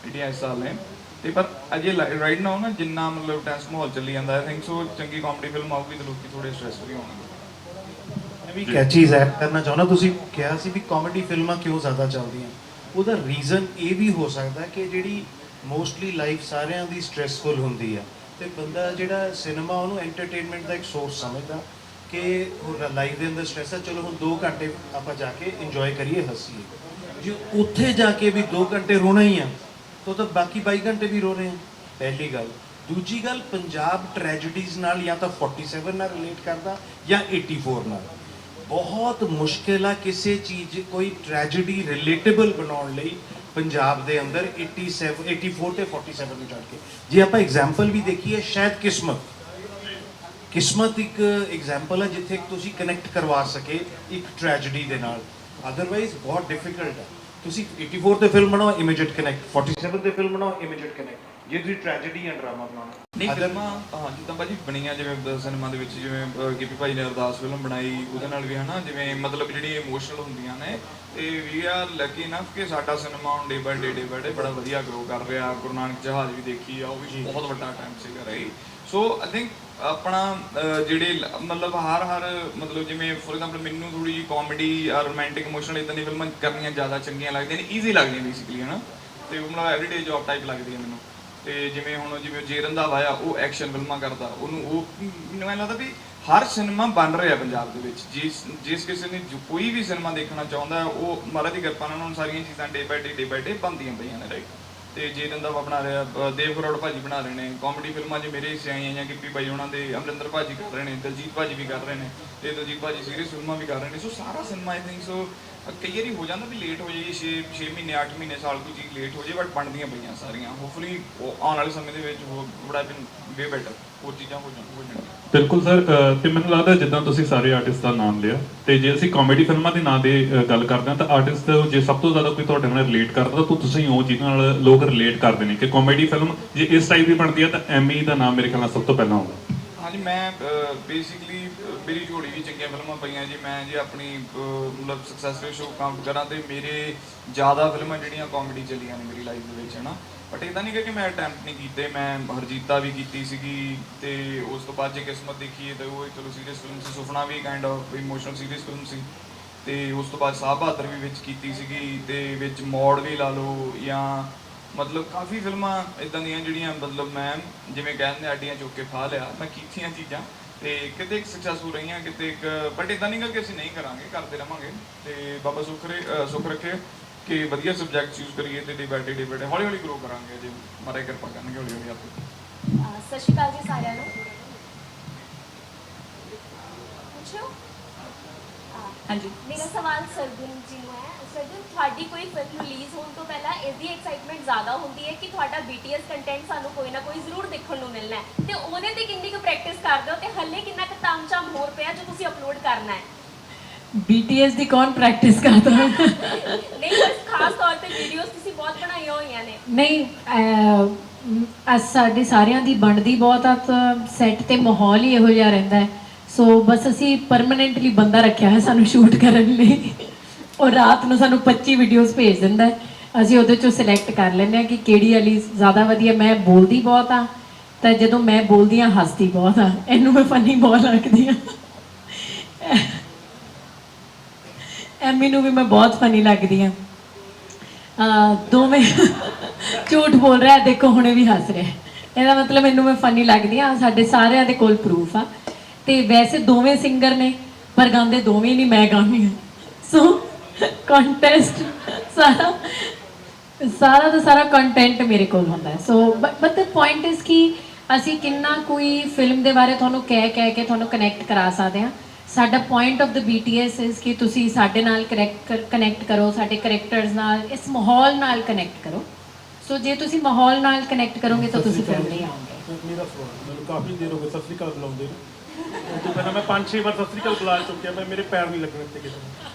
ਜਿਹੜੀਆਂ ਇਸ ਸਾਲ ਨੇ। ਤੇ ਪਰ ਅਜੇ ਰਾਈਟ ਨਾਓ ਨਾ ਜਿੰਨਾ ਮਤਲਬ ਟੈਂਸ ਮਾਹੌਲ ਚੱਲੀ ਜਾਂਦਾ ਆਈ ਥਿੰਕ ਸੋ ਚੰਗੀ ਕਾਮੇਡੀ ਫਿਲਮ ਆਊਗੀ ਤੇ ਲੋਕੀ ਥੋੜੇ ਸਟ੍ਰੈਸ ਫਰੀ ਹੋਣਗੇ। ਮੈਂ ਵੀ ਇੱਕ ਚੀਜ਼ ਐਡ ਕਰਨਾ ਚਾਹੁੰਦਾ, ਤੁਸੀਂ ਕਿਹਾ ਸੀ ਵੀ ਕਾਮੇਡੀ ਫਿਲਮਾਂ ਕਿਉਂ ਜ਼ਿਆਦਾ ਚੱਲਦੀਆਂ? ਉਹਦਾ ਰੀਜ਼ਨ ਇਹ ਵੀ ਹੋ ਸਕਦਾ ਕਿ ਜਿਹੜੀ ਮੋਸਟਲੀ ਲਾਈਫ ਸਾਰਿਆਂ ਦੀ ਸਟ੍ਰੈਸਫੁਲ ਹੁੰਦੀ ਆ। ਤੇ ਬੰਦਾ ਜਿਹੜਾ ਸਿਨੇਮਾ ਉਹਨੂੰ ਐਂਟਰਟੇਨਮੈਂਟ ਦਾ ਇੱਕ ਸੋਰਸ ਸਮਝਦਾ ਕਿ ਲਾਈਫ ਦੇ ਅੰਦਰ ਸਟ੍ਰੈਸ ਆ, ਚਲੋ ਹੁਣ 2 ਘੰਟੇ ਆਪਾਂ ਜਾ ਕੇ ਇੰਜੋਏ ਕਰੀਏ, ਹੱਸੀਏ। ਜੇ ਉੱਥੇ ਜਾ ਕੇ ਵੀ 2 ਘੰਟੇ ਰੋਣਾ ਹੀ ਆ, ਤਾਂ ਤਾਂ ਬਾਕੀ 22 ਘੰਟੇ ਵੀ ਰੋ ਰਹੇ ਆ। ਪਹਿਲੀ ਗੱਲ। ਦੂਜੀ ਗੱਲ, ਪੰਜਾਬ ਟ੍ਰੈਜਡੀਜ਼ ਨਾਲ ਜਾਂ ਤਾਂ 47 ਨਾਲ ਰਿਲੇਟ ਕਰਦਾ ਜਾਂ 84 ਨਾਲ। ਬਹੁਤ ਮੁਸ਼ਕਿਲ ਆ ਕਿਸੇ ਚੀਜ਼, ਕੋਈ ਟ੍ਰੈਜੇਡੀ ਰਿਲੇਟੇਬਲ ਬਣਾਉਣ ਲਈ ਪੰਜਾਬ ਦੇ ਅੰਦਰ 87 84 ਤੇ 47 ਨੂੰ ਛੱਡ ਕੇ। ਜੇ ਆਪਾਂ ਐਗਜ਼ਾਮਪਲ ਵੀ ਦੇਖੀਏ, ਸ਼ਾਇਦ ਕਿਸਮਤ। ਕਿਸਮਤ ਇੱਕ ਐਗਜ਼ਾਮਪਲ ਹੈ ਜਿੱਥੇ ਤੁਸੀਂ ਕਨੈਕਟ ਕਰਵਾ ਸਕੇ ਇੱਕ ਟ੍ਰੈਜੇਡੀ ਦੇ ਨਾਲ। ਅਦਰਵਾਈਜ਼ ਬਹੁਤ ਡਿਫਿਕਲਟ ਹੈ ਤੁਸੀਂ 84 ਤੇ ਫਿਲਮ ਬਣਾਓ ਇਮੀਡੀਏਟ ਕਨੈਕਟ 47 ਤੇ ਫਿਲਮ ਬਣਾਓ ਇਮੀਡੀਏਟ ਕਨੈਕਟ ਜੇ ਤੁਸੀਂ ਟ੍ਰੈਜੇਡੀ ਜਾਂ ਡਰਾਮਾ ਬਣਾਉਣਾ। ਨਹੀਂ ਫਿਲਮਾਂ ਹਾਂ ਜਿੱਦਾਂ ਭਾਜੀ ਬਣੀਆਂ ਜਿਵੇਂ ਸਿਨੇਮਾ ਦੇ ਵਿੱਚ ਜਿਵੇਂ ਗਿੱਪੀ ਭਾਈ ਨੇ ਅਰਦਾਸ ਫਿਲਮ ਬਣਾਈ ਉਹਦੇ ਨਾਲ ਵੀ ਹਨਾ ਜਿਵੇਂ ਮਤਲਬ ਜਿਹੜੀ ਇਮੋਸ਼ਨਲ ਹੁੰਦੀਆਂ ਨੇ ਤੇ ਵੀ ਆਰ ਲੱਕੀ ਇਨਫ ਕਿ ਸਾਡਾ ਸਿਨੇਮਾ ਹੁਣ ਡੇ ਬਾਈ ਡੇ ਡੇ ਬਾਈ ਡੇ ਬੜਾ ਵਧੀਆ ਗਰੋ ਕਰ ਰਿਹਾ। ਗੁਰੂ ਨਾਨਕ ਜਹਾਜ਼ ਵੀ ਦੇਖੀ ਆ ਉਹ ਵੀ ਬਹੁਤ ਵੱਡਾ ਟਾਈਮ ਸੀਗਾ ਰਹੀ ਸੋ ਆਈ ਥਿੰਕ ਆਪਣਾ ਜਿਹੜੇ ਮਤਲਬ ਹਰ ਹਰ ਮਤਲਬ ਜਿਵੇਂ ਫੋਰ ਐਗਜ਼ਾਮਪਲ ਮੈਨੂੰ ਥੋੜੀ ਜਿਹੀ ਕਾਮੇਡੀ ਆ ਰੋਮਾਂਟਿਕ ਇਮੋਸ਼ਨਲ ਇਦਾਂ ਦੀ ਫਿਲਮਾਂ ਕਰਨੀਆਂ ਜ਼ਿਆਦਾ ਚੰਗੀਆਂ ਲੱਗਦੀਆਂ ਨੇ ਈਜ਼ੀ ਲੱਗਦੀਆਂ ਬੇਸਿਕਲੀ ਹਨਾ? ਤੇ ਉਹ ਮਤਲਬ ਐਵਰੀਡੇ ਜੌਬ ਟਾਈਪ ਲੱਗਦੀ ਹੈ ਮੈਨੂੰ। ਤੇ ਜਿਵੇਂ ਹੁਣ ਜਿਵੇਂ ਜੇ ਰੰਧਾਵਾ ਆ ਉਹ ਐਕਸ਼ਨ ਫਿਲਮਾਂ ਕਰਦਾ ਉਹਨੂੰ ਉਹ ਮੈਨੂੰ ਐਂ ਲੱਗਦਾ ਵੀ ਹਰ ਸਿਨੇਮਾ ਬਣ ਰਿਹਾ ਪੰਜਾਬ ਦੇ ਵਿੱਚ। ਜਿਸ ਜਿਸ ਕਿਸੇ ਨੇ ਜੋ ਕੋਈ ਵੀ ਸਿਨੇਮਾ ਦੇਖਣਾ ਚਾਹੁੰਦਾ ਉਹ ਮਹਾਰਾਜ ਦੀ ਕਿਰਪਾ ਨਾਲ ਹੁਣ ਸਾਰੀਆਂ ਚੀਜ਼ਾਂ ਡੇ ਬਾਈ ਡੇ ਡੇ ਬਾਈ ਡੇ ਬਣਦੀਆਂ ਪਈਆਂ ਨੇ ਰਾਈਟ ਤੇ ਜੇ ਰੰਧਾਵਾ ਬਣਾ ਰਿਹਾ ਅ, ਦੇਵ ਕਰੋੜ ਭਾਜੀ ਬਣਾ ਰਹੇ ਨੇ। ਕਾਮੇਡੀ ਫਿਲਮਾਂ ਜੇ ਮੇਰੇ ਹਿੱਸੇ ਆਈਆਂ ਜਾਂ ਗਿੱਪੀ ਭਾਈ ਉਹਨਾਂ ਦੇ ਅਮਰਿੰਦਰ ਭਾਜੀ ਕਰ ਰਹੇ ਨੇ ਦਲਜੀਤ ਭਾਜੀ ਵੀ ਕਰ ਰਹੇ ਨੇ ਤੇ ਦਲਜੀਤ ਭਾਜੀ ਸੀਰੀਅਸ ਫਿਲਮਾਂ ਵੀ ਕਰ ਰਹੇ ਨੇ। ਸੋ ਸਾਰਾ ਸਿਨੇਮਾ ਆਈ ਥਿੰਕ ਸੋ ਕਈ ਵਾਰੀ ਹੋ ਜਾਂਦਾ ਵੀ ਲੇਟ ਹੋ ਜਾਈਏ 6 6 ਮਹੀਨੇ 8 ਮਹੀਨੇ, ਸਾਲ ਕੋਈ ਚੀਜ਼ ਲੇਟ ਹੋ ਜਾਏ ਬਟ ਬਣਦੀਆਂ ਪਈਆਂ ਸਾਰੀਆਂ। ਹੋਪਫੁਲੀ ਆਉਣ ਵਾਲੇ ਸਮੇਂ ਦੇ ਵਿੱਚ ਉਹ ਬੜਾ ਬਿਨ ਵੇ ਬੈਟਰ ਹੋਰ ਚੀਜ਼ਾਂ ਹੋ ਜਾਣ ਹੋ ਜਾਣਗੀਆਂ। ਬਿਲਕੁਲ ਸਰ ਤੇ ਮੈਨੂੰ ਲੱਗਦਾ ਜਿੱਦਾਂ ਤੁਸੀਂ ਸਾਰੇ ਆਰਟਿਸਟ ਦਾ ਨਾਮ ਲਿਆ, ਤੇ ਜੇ ਅਸੀਂ ਕਾਮੇਡੀ ਫਿਲਮਾਂ ਦੇ ਨਾਂ ਦੇ ਗੱਲ ਕਰਦੇ ਹਾਂ, ਤਾਂ ਆਰਟਿਸਟ ਜੇ ਸਭ ਤੋਂ ਜ਼ਿਆਦਾ ਕੋਈ ਤੁਹਾਡੇ ਨਾਲ ਰਿਲੇਟ ਕਰਦਾ, ਤਾਂ ਤੁਸੀਂ ਹੋ ਜਿਹਦੇ ਨਾਲ ਲੋਕ ਰਿਲੇਟ ਕਰਦੇ ਨੇ, ਕਿ ਕਾਮੇਡੀ ਫਿਲਮ ਜੇ ਇਸ ਟਾਈਪ ਦੀ ਬਣਦੀ ਹੈ, ਤਾਂ ਐਮੀ ਦਾ ਨਾਮ ਮੇਰੇ ਖਿਆਲ ਨਾਲ ਸਭ ਤੋਂ ਪਹਿਲਾਂ ਆਉਂਦਾ ਹਾਂਜੀ, ਮੈਂ ਬੇਸਿਕਲੀ ਮੇਰੀ ਝੋਲੀ ਵੀ ਚੰਗੀਆਂ ਫਿਲਮਾਂ ਪਈਆਂ ਜੀ। ਮੈਂ ਜੇ ਆਪਣੀ ਮਤਲਬ ਸਕਸੈਸਫੁਲ ਸ਼ੋਅ ਕਾਊਂਟ ਕਰਾਂ ਤੇ ਮੇਰੇ ਜ਼ਿਆਦਾ ਫਿਲਮਾਂ ਜਿਹੜੀਆਂ ਕਾਮੇਡੀ ਚੱਲੀਆਂ ਨੇ ਮੇਰੀ ਲਾਈਫ ਦੇ ਵਿੱਚ, ਹਨਾ। ਬਟ ਇਦਾਂ ਨਹੀਂ ਕਿ ਮੈਂ ਅਟੈਂਪਟ ਨਹੀਂ ਕੀਤੇ, ਮੈਂ ਹਰਜੀਤਾ ਵੀ ਕੀਤੀ ਸੀਗੀ ਤੇ ਉਸ ਤੋਂ ਬਾਅਦ ਜੇ ਕਿਸਮਤ ਦੇਖੀਏ ਤਾਂ ਉਹ ਚਲੋ ਸੀਰੀਅਸ ਫਿਲਮ ਸੀ ਸੁਪਨਾ ਵੀ kind of emotional serious film ਸੀ। ਤੇ ਉਸ ਤੋਂ ਬਾਅਦ ਸਾਹ ਬਹਾਦਰ ਵੀ ਵਿੱਚ ਕੀਤੀ ਸੀਗੀ ਤੇ ਵਿੱਚ ਮੋੜ ਵੀ ਲਾ ਲਓ ਜਾਂ ਮਤਲਬ ਕਾਫੀ ਫਿਲਮਾਂ ਇਦਾਂ ਦੀਆਂ ਜਿਹੜੀਆਂ ਮਤਲਬ ਮੈਂ ਜਿਵੇਂ ਕਹਿੰਦੇ ਆਡੀਆਂ ਚੁੱਕ ਕੇ ਫਾ ਲਿਆ ਮੈਂ ਕੀਤੀਆਂ ਚੀਜ਼ਾਂ ਤੇ ਕਿਤੇ ਇੱਕ ਸਕਸੈਸਫੁਲ ਰਹੀਆਂ ਕਿਤੇ ਇੱਕ ਬਟ ਇਦਾਂ ਨਹੀਂ ਕਿ ਅਸੀਂ ਨਹੀਂ ਕਰਾਂਗੇ ਕਰਦੇ ਰਵਾਂਗੇ ਤੇ ਬਾਬਾ ਸੁੱਖ ਰੇ ਸੁੱਖ ਰੱਖੇ ਕਿ ਵਧੀਆ ਸਬਜੈਕਟ ਯੂਜ਼ ਕਰੀਏ ਤੇ ਡੇ ਬਾਈ ਡੇ ਬਾਈ ਹੌਲੀ ਹੌਲੀ ਗਰੋ ਕਰਾਂਗੇ ਜੇ ਮਾਰੇ ਕਿਰਪਾ ਕਰਨਗੇ ਹੌਲੀ ਹੌਲੀ ਆਪੇ ਸਤਿ ਸ਼੍ਰੀ ਅਕਾਲ ਜੀ ਸਾਰਿਆਂ ਨੂੰ। ਪੁੱਛੋ ਹਾਂਜੀ। ਮੇਰਾ ਸਵਾਲ ਸਰਗੁਣ ਜੀ ਨੂੰ ਹੈ। ਤੁਹਾਡੀ ਕੋਈ ਫਿਲਮ ਰਿਲੀਜ਼ ਹੋਣ ਤੋਂ ਪਹਿਲਾਂ ਇਸ ਦੀ ਐਕਸਾਈਟਮੈਂਟ ਜ਼ਿਆਦਾ ਹੁੰਦੀ ਹੈ ਕਿ ਤੁਹਾਡਾ BTS ਕੰਟੈਂਟ ਸਾਨੂੰ ਕੋਈ ਨਾ ਕੋਈ ਜ਼ਰੂਰ ਦੇਖਣ ਨੂੰ ਮਿਲਣਾ ਹੈ। ਤੇ ਉਹਦੇ ਤੇ ਕਿੰਨੀ ਕੁ ਪ੍ਰੈਕਟਿਸ ਕਰਦੇ ਹੋ ਤੇ ਹੱਲੇ ਕਿੰਨਾ ਕੁ ਤਾਮਝਾਮ ਹੋਰ ਪਿਆ ਜੋ ਤੁਸੀਂ ਅਪਲੋਡ ਕਰਨਾ ਹੈ? BTS ਦੀ ਕੌਣ ਪ੍ਰੈਕਟਿਸ ਕਰਦਾ? ਹੈ ਨਹੀਂ ਬਸ ਖਾਸ ਤੌਰ ਤੇ ਵੀਡੀਓਜ਼ ਤੁਸੀਂ ਬਹੁਤ ਬਣਾਈਆਂ ਹੋਈਆਂ ਨੇ। ਨਹੀਂ ਅਹ ਸਾਡੇ ਸਾਰਿਆਂ ਦੀ ਬਣਦੀ ਬਹੁਤ ਆ ਤਾਂ ਸੈੱਟ ਤੇ ਮਾਹੌਲ ਹੀ ਇਹੋ ਜਿਹਾ ਰਹਿੰਦਾ ਹੈ। ਸੋ ਬਸ ਅਸੀਂ ਪਰਮਨੈਂਟਲੀ ਬੰਦਾ ਰੱਖਿਆ ਹੈ ਸਾਨੂੰ ਸ਼ੂਟ ਕਰਨ ਲਈ। ਉਹ ਰਾਤ ਨੂੰ ਸਾਨੂੰ 25 ਵੀਡੀਓਜ਼ ਭੇਜ ਦਿੰਦਾ ਹੈ। ਅਸੀਂ ਉਹਦੇ ਚੋਂ ਸਿਲੈਕਟ ਕਰ ਲੈਂਦੇ ਹਾਂ ਕਿ ਕਿਹੜੀ ਵਾਲੀ ਜ਼ਿਆਦਾ ਵਧੀਆ, ਮੈਂ ਬੋਲਦੀ ਬਹੁਤ ਆ ਤਾਂ ਜਦੋਂ ਮੈਂ ਬੋਲਦੀ ਆ ਹੱਸਦੀ ਬਹੁਤ ਆ ਇਹਨੂੰ ਮੈਂ ਫਨੀ ਬਹੁਤ ਲੱਗਦੀ ਆ ਐਮੀ ਨੂੰ ਵੀ ਮੈਂ ਬਹੁਤ ਫਨੀ ਲੱਗਦੀ ਆ ਦੋਵੇਂ ਝੂਠ ਬੋਲ ਰਿਹਾ, ਦੇਖੋ ਹੁਣੇ ਵੀ ਹੱਸ ਰਿਹਾ। ਇਹਦਾ ਮਤਲਬ ਮੈਨੂੰ ਮੈਂ ਫਨੀ ਲੱਗਦੀ ਆ ਸਾਡੇ ਸਾਰਿਆਂ ਦੇ ਕੋਲ ਪ੍ਰੂਫ ਆ। ਤੇ ਵੈਸੇ ਦੋਵੇਂ ਸਿੰਗਰ ਨੇ, ਪਰ ਗਾਉਂਦੇ ਦੋਵੇਂ ਨਹੀਂ, ਮੈਂ ਗਾਉਂਦੀ ਹਾਂ। ਸੋ ਕੰਟੈਸਟ ਸਾਰਾ ਸਾਰਾ ਦਾ ਸਾਰਾ ਕੰਟੈਂਟ ਮੇਰੇ ਕੋਲ ਹੁੰਦਾ ਹੈ। So but the point is ਕਿ ਅਸੀਂ ਕਿੰਨਾ ਕੋਈ ਫਿਲਮ ਦੇ ਬਾਰੇ ਤੁਹਾਨੂੰ ਕਹਿ ਕਹਿ ਕੇ ਤੁਹਾਨੂੰ ਕਨੈਕਟ ਕਰਾ ਸਕਦੇ ਹਾਂ। ਸਾਡਾ point of the BTS is ਕਿ ਤੁਸੀਂ ਸਾਡੇ ਨਾਲ ਕਨੈਕਟ ਕਰੋ, ਸਾਡੇ ਕੈਰੈਕਟਰਸ ਨਾਲ, ਇਸ ਮਾਹੌਲ ਨਾਲ ਕਨੈਕਟ ਕਰੋ। ਸੋ ਜੇ ਤੁਸੀਂ ਮਾਹੌਲ ਨਾਲ ਕਨੈਕਟ ਕਰੋਗੇ ਤਾਂ ਤੁਸੀਂ ਫਿਲਮ ਨਹੀਂ ਆਓਗੇ। ਮੇਰਾ ਸਵਾਲ ਮੈਨੂੰ ਕਾਫੀ ਦੇਰ ਹੋ ਗਈ ਸਤਿ ਸ੍ਰੀ ਅਕਾਲ ਬੁਲਾਉਂਦੇ ਨੂੰ। ਤੋਂ ਪਹਿਲਾਂ ਮੈਂ ਪੰਜ ਛੇ ਵਾਰ ਸਤਿ ਸ੍ਰੀ ਅਕਾਲ ਬੁਲਾ ਚੁੱਕਿਆ, ਪਰ ਮੇਰੇ ਪੈਰ ਨਹੀਂ ਲੱਗਣੇ ਤੇ ਕਿਤੇ